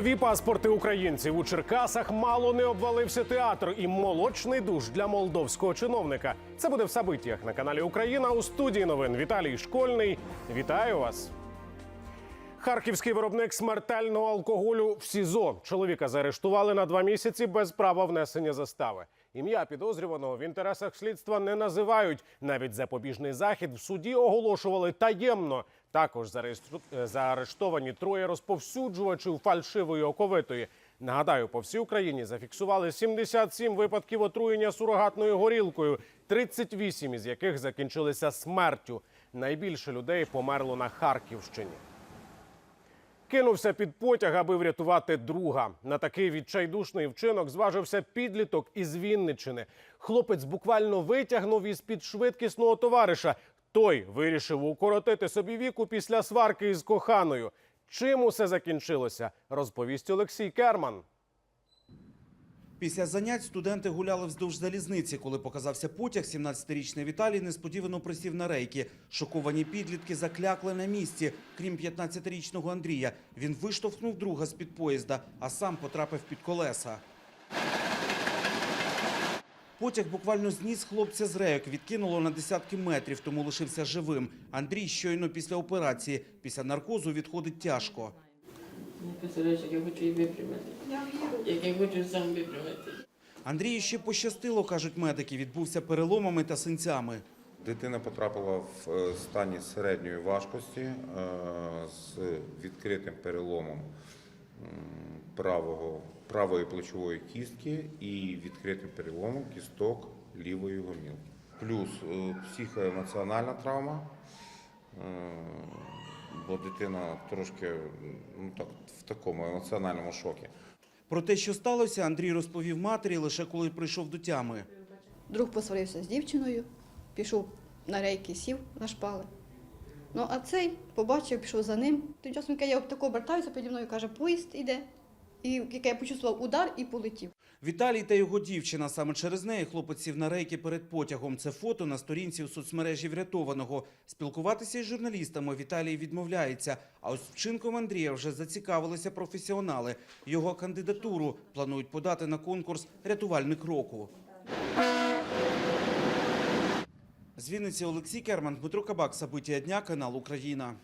Нові паспорти українців у Черкасах мало не обвалився театр і молочний душ для молдовського чиновника. Це буде в сабиттях на каналі Україна у студії новин. Віталій Школьний. Вітаю вас. Харківський виробник смертельного алкоголю в СІЗО. Чоловіка заарештували на два місяці без права внесення застави. Ім'я підозрюваного в інтересах слідства не називають. Навіть запобіжний захід в суді оголошували таємно. Також е, заарештовані троє розповсюджувачів фальшивої оковитої. Нагадаю, по всій Україні зафіксували 77 випадків отруєння сурогатною горілкою, 38 із яких закінчилися смертю. Найбільше людей померло на Харківщині. Кинувся під потяг, аби врятувати друга. На такий відчайдушний вчинок зважився підліток із Вінничини. Хлопець буквально витягнув із під швидкісного товариша. Той вирішив укоротити собі віку після сварки із коханою. Чим усе закінчилося, розповість Олексій Керман. Після занять студенти гуляли вздовж залізниці. Коли показався потяг, 17-річний Віталій несподівано присів на рейки. Шоковані підлітки заклякли на місці. Крім 15-річного Андрія, він виштовхнув друга з-під поїзда, а сам потрапив під колеса. Потяг буквально зніс хлопця з рейок, відкинуло на десятки метрів, тому лишився живим. Андрій щойно після операції. Після наркозу відходить тяжко. Не представляєш, як я хочу її випрямити. Як я хочу сам випрямити. Андрію ще пощастило, кажуть медики, відбувся переломами та синцями. Дитина потрапила в е, стані середньої важкості е, з відкритим переломом правого, правої плечової кістки і відкритим переломом кісток лівої гомілки. Плюс е, психоемоціональна травма, бо дитина трошки ну, так, в такому емоціональному шокі. Про те, що сталося, Андрій розповів матері лише коли прийшов до тями. Друг посварився з дівчиною, пішов на рейки, сів на шпали. Ну, а цей побачив, пішов за ним. Тим часом, я тако обертаюся переді мною, каже, поїзд іде. І як я почувствував удар і полетів. Віталій та його дівчина. Саме через неї хлопець на рейки перед потягом. Це фото на сторінці у соцмережі врятованого. Спілкуватися із журналістами Віталій відмовляється. А ось вчинком Андрія вже зацікавилися професіонали. Його кандидатуру планують подати на конкурс Рятувальник року. З Вінниці Олексій Керман, Дмитро Кабак, Сабиття дня, канал Україна.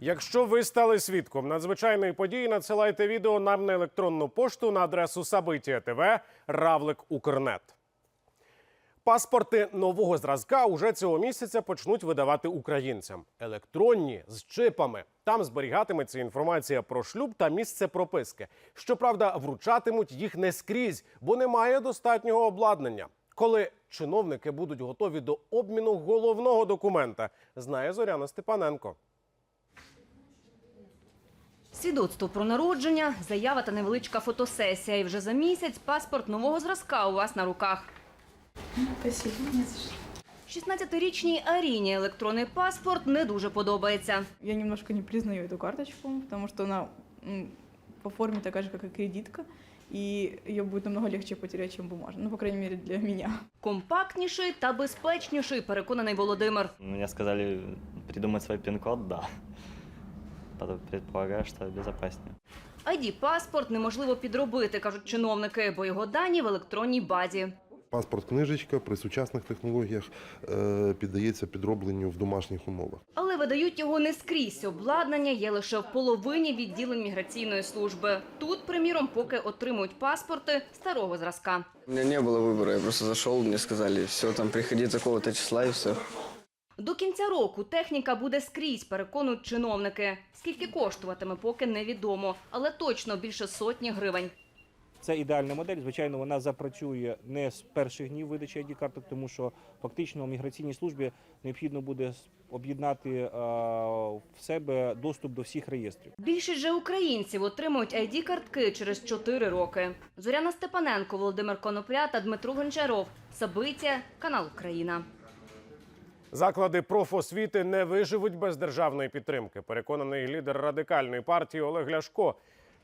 Якщо ви стали свідком надзвичайної події, надсилайте відео нам на електронну пошту на адресу Сабиття ТВ Равлик Укрнет. Паспорти нового зразка уже цього місяця почнуть видавати українцям. Електронні з чипами. Там зберігатиметься інформація про шлюб та місце прописки. Щоправда, вручатимуть їх не скрізь, бо немає достатнього обладнання. Коли чиновники будуть готові до обміну головного документа, знає Зоряна Степаненко. Свідоцтво про народження, заява та невеличка фотосесія. І вже за місяць паспорт нового зразка у вас на руках. Спасибо, не за что. 16-річній Аріні електронний паспорт не дуже подобається. Я немножко не признаю эту карточку, потому что она м, по форме такая же, как и кредитка, и ее будет намного легче потерять, чем бумажную. Ну, по крайней мере, для меня. Компактніший та безпечніший, переконаний Володимир. Мне сказали придумать свой пин-код, да. Предполагаю, что безопаснее. id паспорт неможливо підробити, кажуть чиновники, бо його дані в електронній базі. Паспорт-книжечка при сучасних технологіях е, піддається підробленню в домашніх умовах. Але видають його не скрізь. Обладнання є лише в половині відділень міграційної служби. Тут, приміром, поки отримують паспорти старого зразка. У меня не было выбора, я просто зашел, мне сказали, все, там приходи такого-то числа и все. До кінця року техніка буде скрізь, переконують чиновники. Скільки коштуватиме, поки невідомо, але точно більше сотні гривень. Це ідеальна модель. Звичайно, вона запрацює не з перших днів видачі id карток, тому що фактично в міграційній службі необхідно буде об'єднати е, в себе доступ до всіх реєстрів. Більшість же українців отримують id картки через 4 роки. Зоряна Степаненко, Володимир Конопля та Дмитро Гончаров. Сабиття, канал Україна. Заклади профосвіти не виживуть без державної підтримки. Переконаний лідер радикальної партії Олег Ляшко.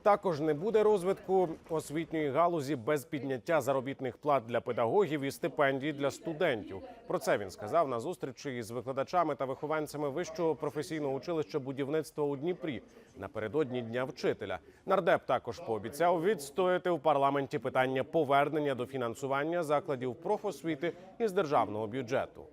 Також не буде розвитку освітньої галузі без підняття заробітних плат для педагогів і стипендій для студентів. Про це він сказав на зустрічі із викладачами та вихованцями вищого професійного училища будівництва у Дніпрі. напередодні дня вчителя. Нардеп також пообіцяв відстояти в парламенті питання повернення до фінансування закладів профосвіти із державного бюджету.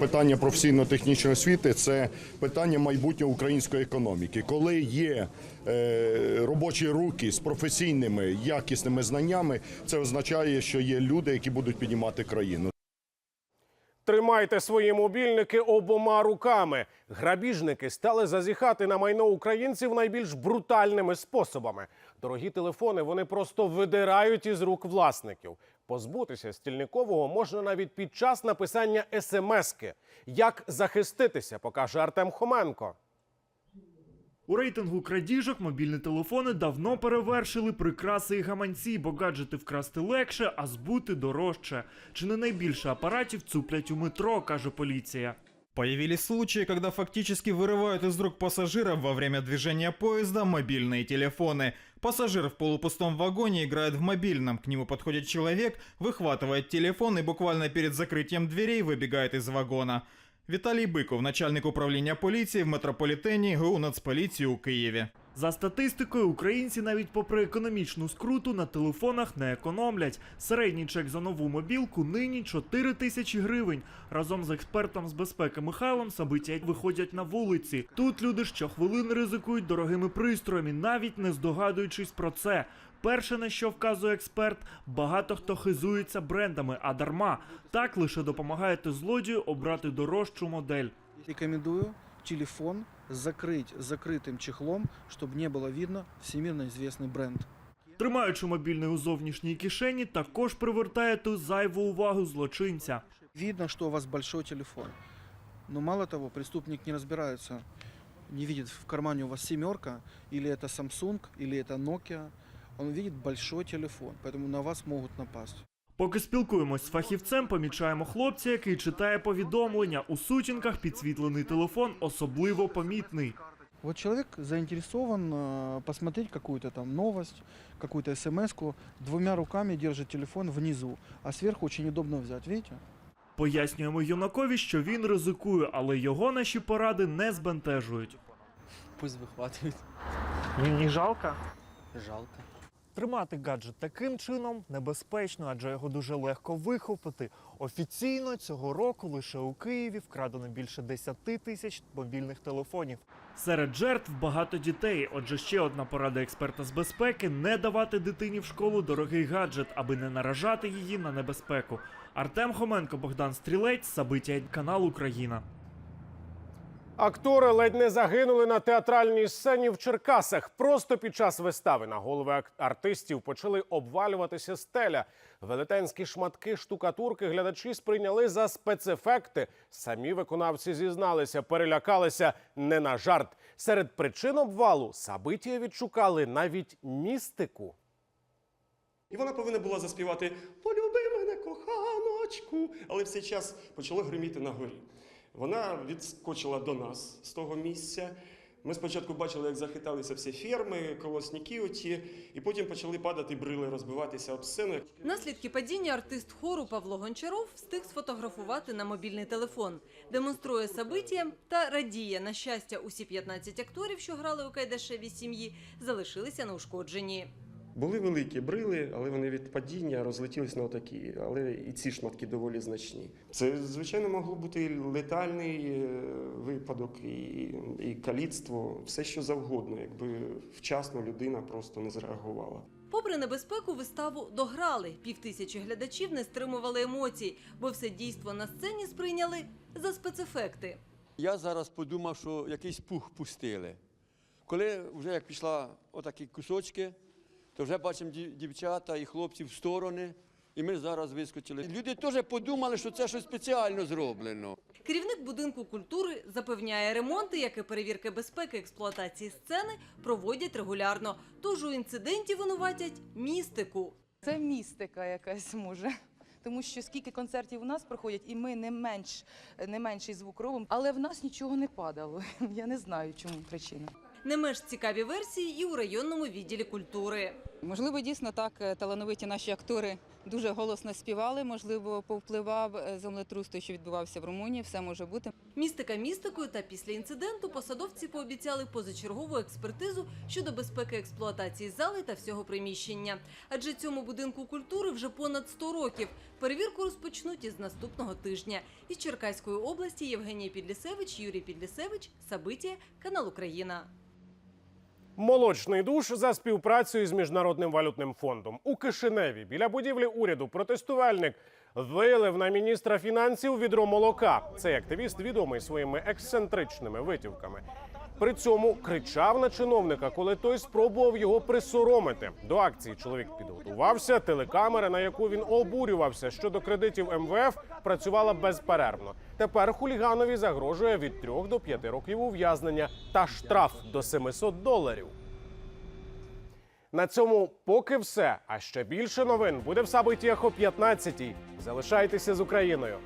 Питання професійно-технічної освіти це питання майбутнього української економіки. Коли є е, робочі руки з професійними якісними знаннями, це означає, що є люди, які будуть піднімати країну. Тримайте свої мобільники обома руками. Грабіжники стали зазіхати на майно українців найбільш брутальними способами. Дорогі телефони вони просто видирають із рук власників. Позбутися стільникового можна навіть під час написання смски. Як захиститися, покаже Артем Хоменко. У рейтингу крадіжок мобільні телефони давно перевершили прикраси і гаманці, бо гаджети вкрасти легше, а збути дорожче. Чи не найбільше апаратів цуплять у метро, каже поліція. Появились случаи, когда фактически вырывают из рук пассажиров во время движения поезда мобильные телефоны. Пассажир в полупустом вагоне играет в мобильном, к нему подходит человек, выхватывает телефон и буквально перед закрытием дверей выбегает из вагона. Віталій Биков, начальник управління поліції в метрополітені ГУ Нацполіції у Києві. За статистикою, українці навіть попри економічну скруту на телефонах не економлять. Середній чек за нову мобілку нині 4 тисячі гривень. Разом з експертом з безпеки Михайлом Сабиття виходять на вулиці. Тут люди щохвилини ризикують дорогими пристроями, навіть не здогадуючись про це. Перше, на що вказує експерт, багато хто хизується брендами, а дарма. Так лише допомагаєте злодію обрати дорожчу модель. Рекомендую телефон закрыть закрытым чехлом, чтобы не было видно всемирно известный бренд. Тримаючи мобільний у зовнішній кишені, також привертає ту зайву увагу злочинця. Видно, что у вас большой телефон. Но мало того, преступник не разбирается, не видит в кармане у вас семерка, или это Samsung, или это Nokia. Он видит большой телефон, поэтому на вас могут напасть. Поки спілкуємось з фахівцем, помічаємо хлопця, який читає повідомлення. У сутінках підсвітлений телефон особливо помітний. Вот человек заинтересован э, посмотреть какую-то там новость, какую-то смс-ку, двумя руками держит телефон внизу, а сверху очень удобно взять, видите? Пояснюємо юнакові, що він ризикує, але його наші поради не збентежують. Пусть выхватывает. Ні, жалко. Жалко. Тримати гаджет таким чином небезпечно, адже його дуже легко вихопити. Офіційно цього року лише у Києві вкрадено більше 10 тисяч мобільних телефонів. Серед жертв багато дітей. Отже, ще одна порада експерта з безпеки: не давати дитині в школу дорогий гаджет, аби не наражати її на небезпеку. Артем Хоменко, Богдан Стрілець, Сабиття канал Україна. Актори ледь не загинули на театральній сцені в Черкасах. Просто під час вистави на голови артистів почали обвалюватися стеля. Велетенські шматки штукатурки глядачі сприйняли за спецефекти. Самі виконавці зізналися, перелякалися не на жарт. Серед причин обвалу Сабитія відшукали навіть містику. І вона повинна була заспівати Полюби мене, коханочку, але в цей час почало гриміти на горі. Вона відскочила до нас з того місця. Ми спочатку бачили, як захиталися всі ферми, колосники оті, і потім почали падати брили, розбиватися об сцену. Наслідки падіння артист хору Павло Гончаров встиг сфотографувати на мобільний телефон, демонструє собиття та радіє. На щастя, усі 15 акторів, що грали у Кайдашевій сім'ї, залишилися неушкоджені. Були великі брили, але вони від падіння розлетілись на отакі. Але і ці шматки доволі значні. Це, звичайно, могло бути летальний е, випадок, і, і каліцтво, все що завгодно, якби вчасно людина просто не зреагувала. Попри небезпеку, виставу дограли. Півтисячі глядачів не стримували емоцій, бо все дійство на сцені сприйняли за спецефекти. Я зараз подумав, що якийсь пух пустили. Коли вже як пішла отакі кусочки, то вже бачимо дів- дівчата і хлопців в сторони, і ми зараз вискочили. Люди теж подумали, що це щось спеціально зроблено. Керівник будинку культури запевняє, ремонти, як і перевірки безпеки експлуатації сцени, проводять регулярно. Тож у інциденті винуватять містику. Це містика якась може. Тому що скільки концертів у нас проходять, і ми не менш не менший звук робимо, але в нас нічого не падало. Я не знаю, чому причина. Не менш цікаві версії і у районному відділі культури. Можливо, дійсно так е, талановиті наші актори дуже голосно співали. Можливо, повпливав е, землетрус, той, що відбувався в Румунії. Все може бути. Містика містикою, та після інциденту посадовці пообіцяли позачергову експертизу щодо безпеки експлуатації зали та всього приміщення. Адже цьому будинку культури вже понад 100 років. Перевірку розпочнуть із наступного тижня. Із Черкаської області Євгенія Підлісевич, Юрій Підлісевич, Сабитія, канал Україна. Молочний душ за співпрацею з міжнародним валютним фондом у Кишиневі біля будівлі уряду протестувальник вилив на міністра фінансів відро молока. Цей активіст відомий своїми ексцентричними витівками. При цьому кричав на чиновника, коли той спробував його присоромити. До акції чоловік підготувався. Телекамера, на яку він обурювався щодо кредитів МВФ, працювала безперервно. Тепер хуліганові загрожує від 3 до 5 років ув'язнення та штраф до 700 доларів. На цьому поки все. А ще більше новин буде в Сабитіях о 15-й. Залишайтеся з Україною.